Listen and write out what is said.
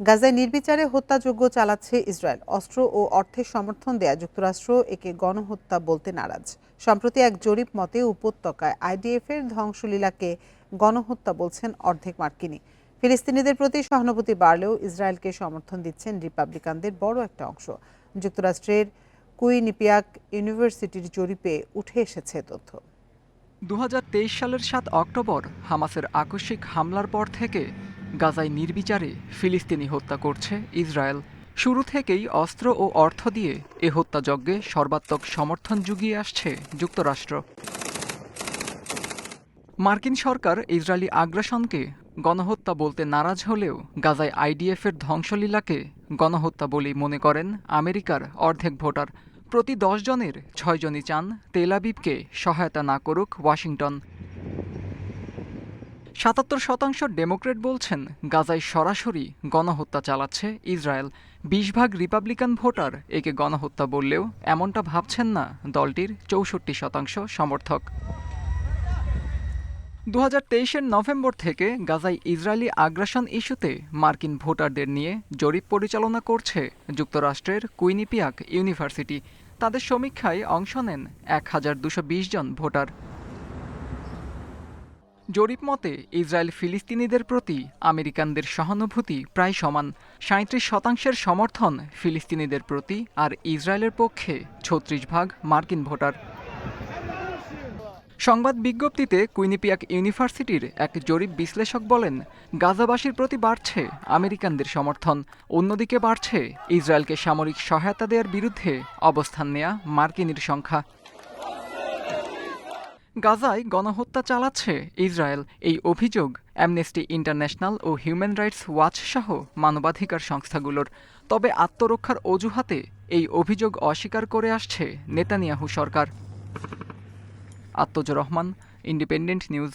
গাজায় নির্বিচারে হত্যাযজ্ঞ চালাচ্ছে ইসরায়েল। অস্ত্র ও অর্থের সমর্থন দেয়া যুক্তরাষ্ট্র একে গণহত্যা বলতে নারাজ। সম্প্রতি এক জরিপ মতে উপত্যকায় আইডিএফ এর ধ্বংসলীলাকে গণহত্যা বলছেন অর্ধেক মার্কিনী। ফিলিস্তিনিদের প্রতি সহানুভূতি বাড়লেও ইসরায়েলকে সমর্থন দিচ্ছেন রিপাবলিকানদের বড় একটা অংশ। যুক্তরাষ্ট্রের কুইনিপিয়াক ইউনিভার্সিটির জরিপে উঠে এসেছে তথ্য। দু হাজার তেইশ সালের সাত অক্টোবর হামাসের আকস্মিক হামলার পর থেকে গাজায় নির্বিচারে ফিলিস্তিনি হত্যা করছে ইসরায়েল। শুরু থেকেই অস্ত্র ও অর্থ দিয়ে এ হত্যাযজ্ঞে সর্বাত্মক সমর্থন জুগিয়ে আসছে যুক্তরাষ্ট্র। মার্কিন সরকার ইসরায়েলি আগ্রাসনকে গণহত্যা বলতে নারাজ হলেও গাজায় আইডিএফের ধ্বংসলীলাকে গণহত্যা বলেই মনে করেন আমেরিকার অর্ধেক ভোটার। প্রতি দশ জনের ছয়জনই চান তেল আবিবকে সহায়তা না করুক ওয়াশিংটন। সাতাত্তর শতাংশ ডেমোক্রেট বলছেন, গাজায় সরাসরি গণহত্যা চালাচ্ছে ইসরায়েল। বিশ ভাগ রিপাবলিকান ভোটার একে গণহত্যা বললেও এমনটা ভাবছেন না দলটির চৌষট্টি শতাংশ সমর্থক। দু হাজার নভেম্বর থেকে গাজায় ইসরায়েলি আগ্রাসন ইস্যুতে মার্কিন ভোটারদের নিয়ে জরিপ পরিচালনা করছে যুক্তরাষ্ট্রের কুইনিপিয়াক ইউনিভার্সিটি। তাদের সমীক্ষায় অংশ নেন এক হাজার দুশো জন ভোটার। জরিপ মতে, ইসরায়েল ফিলিস্তিনিদের প্রতি আমেরিকানদের সহানুভূতি প্রায় সমান। সাঁত্রিশ শতাংশের সমর্থন ফিলিস্তিনিদের প্রতি আর ইসরায়েলের পক্ষে ছত্রিশ ভাগ মার্কিন ভোটার। সংবাদ বিজ্ঞপ্তিতে কুইনিপিয়াক ইউনিভার্সিটির এক জরিপ বিশ্লেষক বলেন, গাজাবাসীর প্রতি বাড়ছে আমেরিকানদের সমর্থন, অন্যদিকে বাড়ছে ইসরায়েলকে সামরিক সহায়তা দেওয়ার বিরুদ্ধে অবস্থান নেয়া মার্কিনীর সংখ্যা। গাজায় গণহত্যা চালাচ্ছে ইসরায়েল। এই অভিযোগ অ্যামনেস্টি ইন্টারন্যাশনাল ও হিউম্যান রাইটস ওয়াচ সহ মানবাধিকার সংস্থাগুলোর। তবে আত্মরক্ষার অজুহাতে এই অভিযোগ অস্বীকার করে আসছে নেতানিয়াহু সরকার। Atmaj Rahman Independent News